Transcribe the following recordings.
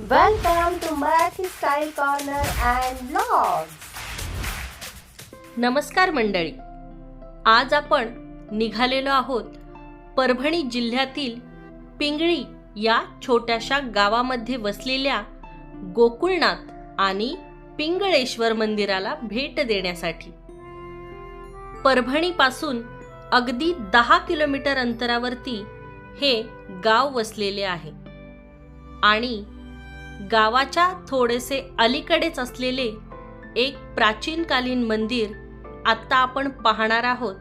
Welcome to Marathi Style Corner and Vlogs. नमस्कार मंडळी. आज आपण निघालेलो आहोत परभणी जिल्ह्यातील पिंगळी या छोट्याशा गावामध्ये वसलेल्या गोकुळनाथ आणि पिंगळेश्वर मंदिराला भेट देण्यासाठी. परभणीपासून अगदी दहा किलोमीटर अंतरावरती हे गाव वसलेले आहे. आणि गावाच्या थोडेसे अलीकडेच असलेले एक प्राचीनकालीन मंदिर आत्ता आपण पाहणार आहोत.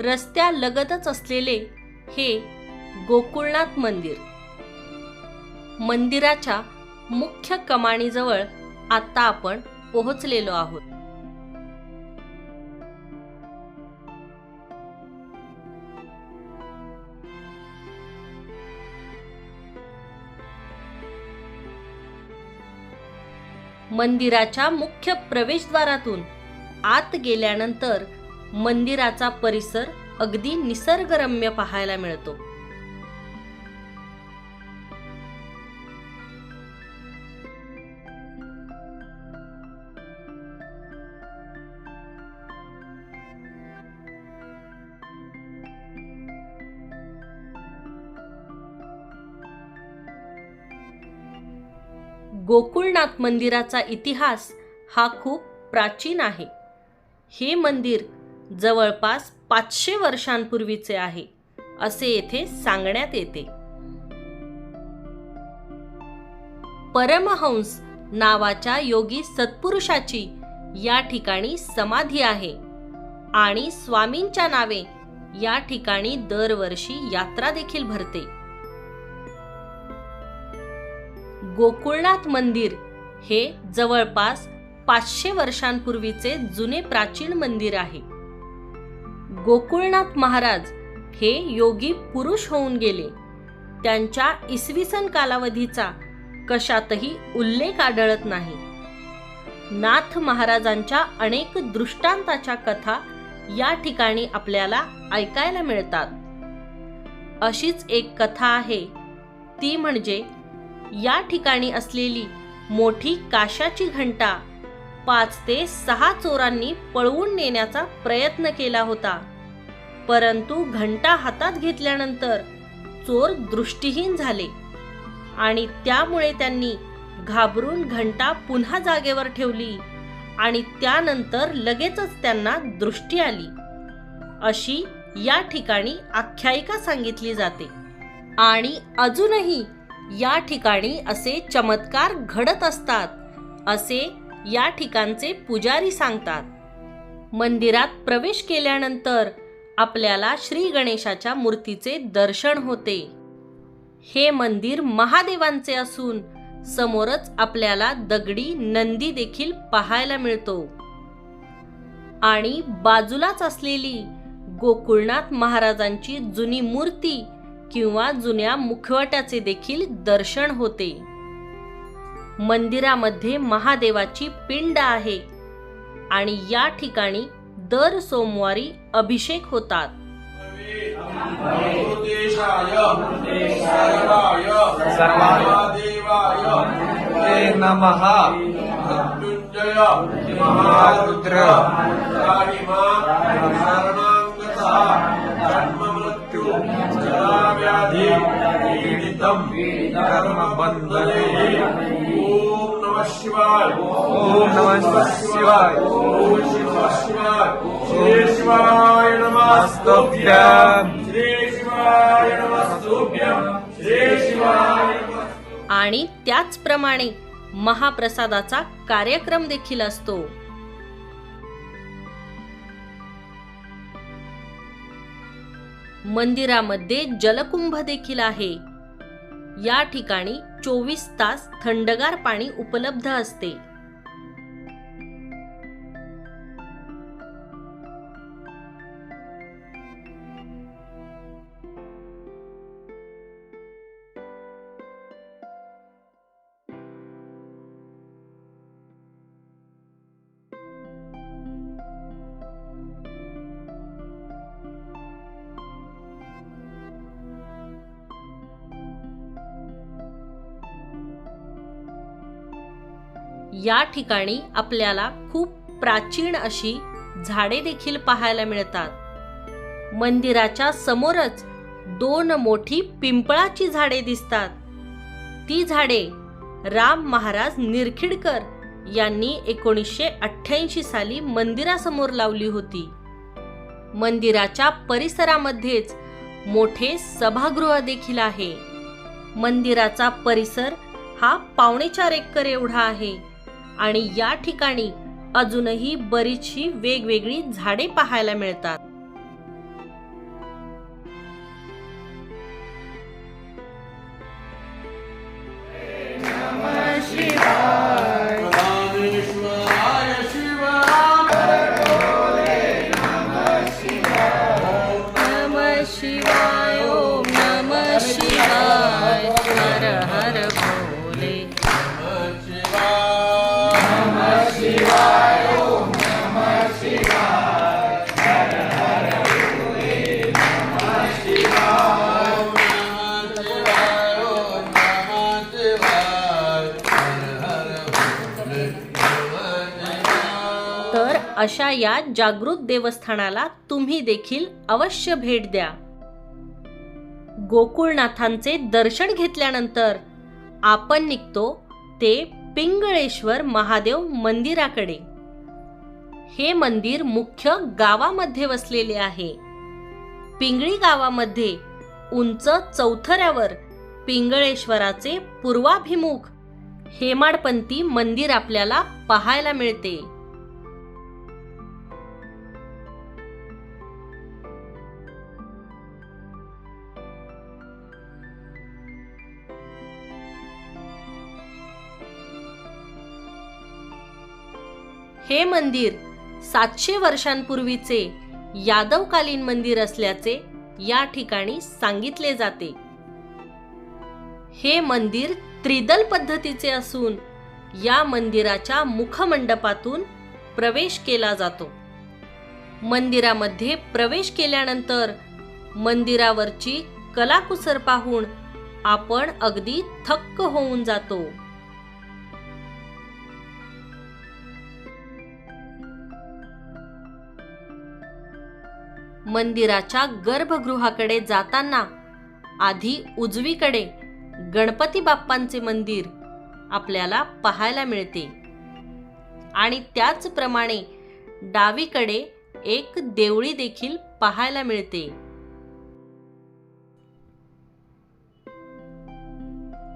रस्त्यालगतच असलेले हे गोकुळनाथ मंदिर. मंदिराच्या मुख्य कमानीजवळ आत्ता आपण पोहोचलेलो आहोत. मंदिराच्या मुख्य प्रवेशद्वारातून आत गेल्यानंतर मंदिराचा परिसर अगदी निसर्गरम्य पाहायला मिळतो. गोकुळनाथ मंदिराचा इतिहास हा खूप प्राचीन आहे. हे मंदिर जवळपास पाचशे वर्षांपूर्वीचे आहे असे येथे सांगण्यात येते. परमहंस नावाच्या योगी सत्पुरुषाची या ठिकाणी समाधी आहे आणि स्वामींच्या नावे या ठिकाणी दरवर्षी यात्रा देखील भरते. गोकुळनाथ मंदिर हे जवळपास पाचशे वर्षांपूर्वीचे जुने प्राचीन मंदिर आहे. गोकुळनाथ महाराज हे योगी पुरुष होऊन गेले. त्यांच्या इसवी सन कालावधीचा कशातही उल्लेख आढळत नाही. नाथ महाराजांच्या अनेक दृष्टांताच्या कथा या ठिकाणी आपल्याला ऐकायला मिळतात. अशीच एक कथा आहे. ती म्हणजे या ठिकाणी असलेली मोठी काशाची घंटा पाच ते सहा चोरांनी पळवून नेण्याचा प्रयत्न केला होता. परंतु घंटा हातात घेतल्यानंतर चोर दृष्टीहीन झाले आणि त्यामुळे त्यांनी घाबरून घंटा पुन्हा जागेवर ठेवली आणि त्यानंतर लगेचच त्यांना दृष्टी आली. अशी या ठिकाणी आख्यायिका सांगितली जाते. आणि अजूनही या ठिकाणी असे चमत्कार घडत असतात असे या ठिकाणचे पुजारी सांगतात. मंदिरात प्रवेश केल्यानंतर आपल्याला श्री गणेशाच्या मूर्तीचे दर्शन होते. हे मंदिर महादेवांचे असून समोरच आपल्याला दगडी नंदी देखील पाहायला मिळतो. आणि बाजूलाच असलेली गोकुळनाथ महाराजांची जुनी मूर्ती किंवा जुन्या मुखवट्याचे देखील दर्शन होते. मंदिरामध्ये महादेवाची पिंड आहे आणि या ठिकाणी दर सोमवारी अभिषेक होतात. महारुद्र जराव्याधी पीडितम् कर्मबन्धने ओम नमः शिवाय। ओम नमः शिवाय। ओम नमः शिवाय। श्री शिवाय श्री शिवाय नमस्तुभ्यं श्री शिवाय नमः आणि त्याचप्रमाणे महाप्रसादाचा कार्यक्रम देखील असतो. मंदिरामध्ये जलकुंभ देखील आहे. या ठिकाणी चोवीस तास थंडगार पाणी उपलब्ध असते. या ठिकाणी आपल्याला खूप प्राचीन अशी झाडे देखील पाहायला मिळतात. मंदिराच्या समोरच दोन मोठी पिंपळाची झाडे दिसतात. ती झाडे राम महाराज निरखिडकर यांनी एकोणीसशे अठ्ठ्याऐंशी साली मंदिरासमोर लावली होती. मंदिराच्या परिसरामध्येच मोठे सभागृह देखील आहे. मंदिराचा परिसर हा पावणेचार एकर एवढा आहे. आणि या ठिकाणी अजूनही बरीचशी वेगवेगळी झाडे पाहायला मिळतात. अशा या जागृत देवस्थानाला तुम्ही देखील अवश्य भेट द्या. गोकुळनाथांचे दर्शन घेतल्यानंतर आपण निघतो ते पिंगळेश्वर महादेव मंदिराकडे. हे मंदिर मुख्य गावामध्ये वसलेले आहे. पिंगळी गावामध्ये उंच चौथऱ्यावर पिंगळेश्वराचे पूर्वाभिमुख हेमाडपंथी मंदिर आपल्याला पाहायला मिळते. हे मंदिर सातशे वर्षांपूर्वीचे यादवकालीन मंदिर असल्याचे या ठिकाणी सांगितले जाते. हे मंदिर त्रिदल पद्धतीचे असून या मंदिराच्या मुखमंडपातून प्रवेश केला जातो. मंदिरामध्ये प्रवेश केल्यानंतर मंदिरावरची कलाकुसर पाहून आपण अगदी थक्क होऊन जातो. मंदिराच्या गर्भगृहाकडे जाताना आधी उजवीकडे गणपती बाप्पांचे मंदिर आपल्याला पाहायला मिळते. आणि त्याचप्रमाणे डावीकडे एक देवळी देखील पाहायला मिळते.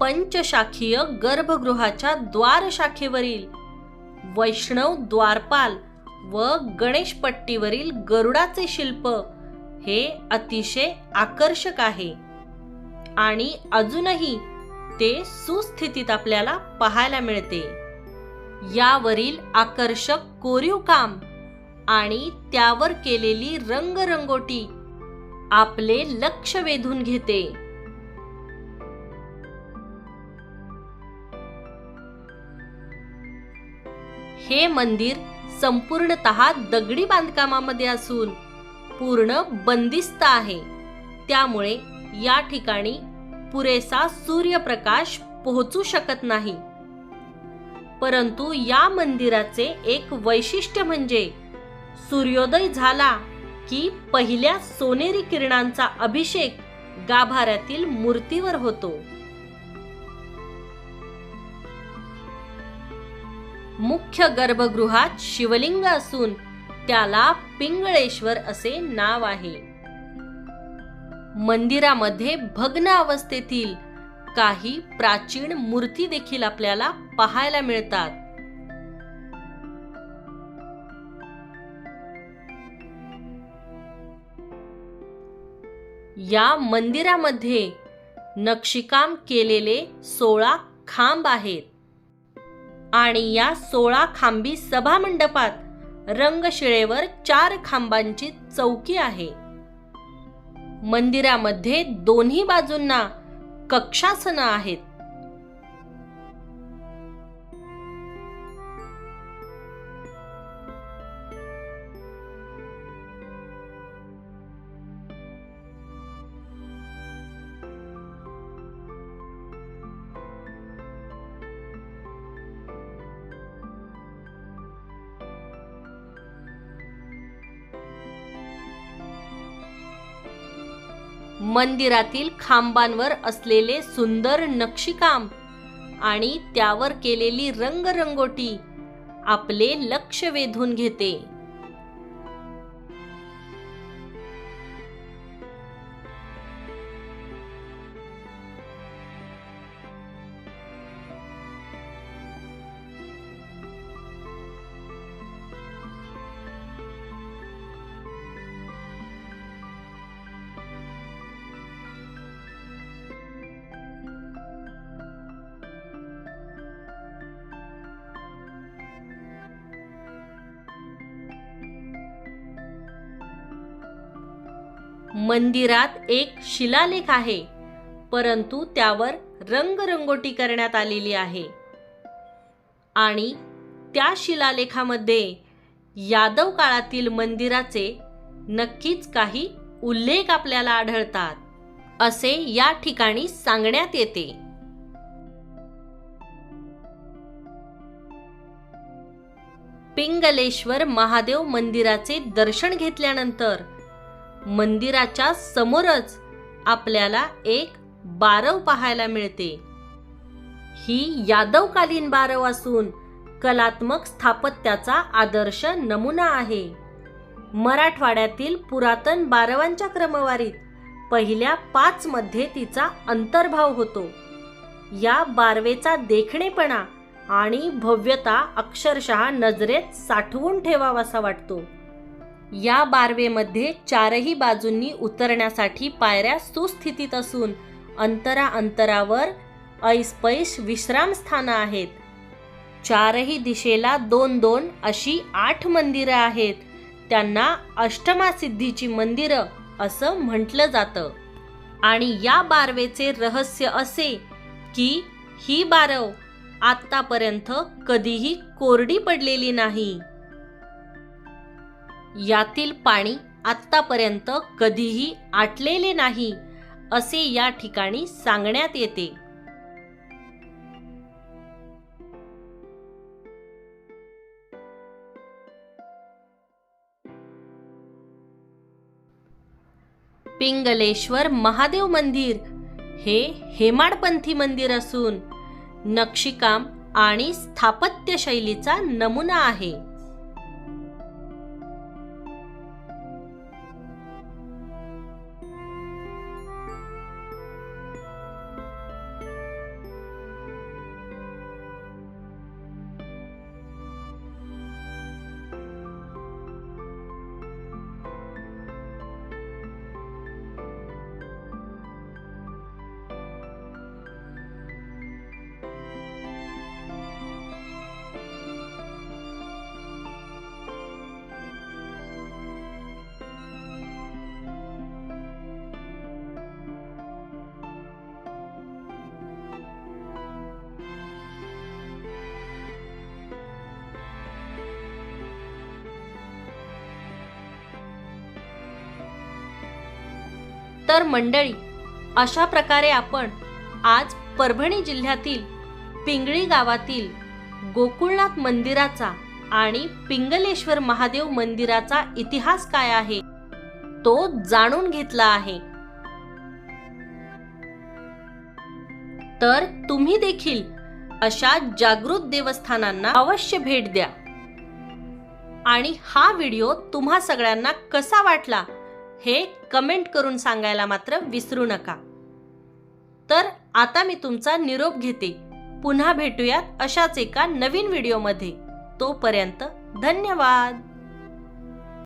पंचशाखीय गर्भगृहाच्या द्वारशाखेवरील वैष्णव द्वारपाल व गणेशपट्टीवरील गरुडाचे शिल्प हे अतिशय आकर्षक आहे. आणि अजूनही ते सुस्थितीत आपल्याला पाहायला मिळते. यावरील आकर्षक कोरीव काम आणि त्यावर केलेली रंगरंगोटी आपले लक्ष वेधून घेते. हे मंदिर संपूर्णतः दगडी बांधकामामध्ये असून पूर्ण बंदिस्त आहे. त्यामुळे या ठिकाणी पुरेसा सूर्यप्रकाश पोहोचू शकत नाही. परंतु या मंदिराचे एक वैशिष्ट्य म्हणजे सूर्योदय झाला की पहिल्या सोनेरी किरणांचा अभिषेक गाभाऱ्यातील मूर्तीवर होतो. मुख्य गर्भगृहात शिवलिंग असून त्याला पिंगळेश्वर असे नाव आहे. मंदिरामध्ये भग्न अवस्थेतील काही प्राचीन मूर्ती देखील आपल्याला पाहायला मिळतात. या मंदिरामध्ये नक्षीकाम केलेले सोळा खांब आहेत. आणि या सोळा खांबी सभामंडपात रंगशिळेवर चार खांबांची चौकी आहे. मंदिरामध्ये दोन्ही बाजूंना कक्षासनं आहेत. मंदिरातील खांबांवर असलेले सुंदर नक्षीकाम आणि त्यावर केलेली रंगरंगोटी आपले लक्ष वेधून घेते. मंदिरात एक शिलालेख आहे परंतु त्यावर रंगरंगोटी करण्यात आलेली आहे. आणि त्या शिलालेखामध्ये यादव काळातील मंदिराचे नक्कीच काही उल्लेख आपल्याला आढळतात असे या ठिकाणी सांगण्यात येते. पिंगलेश्वर महादेव मंदिराचे दर्शन घेतल्यानंतर मंदिराच्या समोरच आपल्याला एक बारव पाहायला मिळते. ही यादवकालीन बारव असून कलात्मक स्थापत्याचा आदर्श नमुना आहे. मराठवाड्यातील पुरातन बारवांच्या क्रमवारीत पहिल्या पाच मध्ये तिचा अंतर्भाव होतो. या बारवेचा देखणेपणा आणि भव्यता अक्षरशः नजरेत साठवून ठेवावासा वाटतो. या बारवेमध्ये चारही बाजूंनी उतरण्यासाठी पायऱ्या सुस्थितीत असून अंतरा अंतरावर ऐसपैस विश्रामस्थानं आहेत. चारही दिशेला दोन दोन अशी आठ मंदिरं आहेत. त्यांना अष्टमासिद्धीची मंदिरं असं म्हटलं जातं. आणि या बारवेचे रहस्य असे की ही बारव आत्तापर्यंत कधीही कोरडी पडलेली नाही. यातील पाणी आत्तापर्यंत कधीही आटलेले नाही असे या ठिकाणी सांगण्यात येते. पिंगलेश्वर महादेव मंदिर हे हेमाडपंथी मंदिर असून नक्षीकाम आणि स्थापत्य शैलीचा नमुना आहे. तर मंडळी अशा प्रकारे आपण आज परभणी जिल्ह्यातील पिंगळी गावातील गोकुळनाथ मंदिराचा आणि पिंगलेश्वर महादेव मंदिराचा इतिहास काय आहे तो जाणून घेतला आहे. तर तुम्ही देखील अशा जागृत देवस्थानांना अवश्य भेट द्या. आणि हा व्हिडिओ तुम्हा सगळ्यांना कसा वाटला हे कमेंट करून सांगायला मात्र विसरू नका. तर आता मी तुमचा निरोप घेते. पुन्हा भेटूयात अशाच एका नवीन व्हिडिओमध्ये. तोपर्यंत धन्यवाद.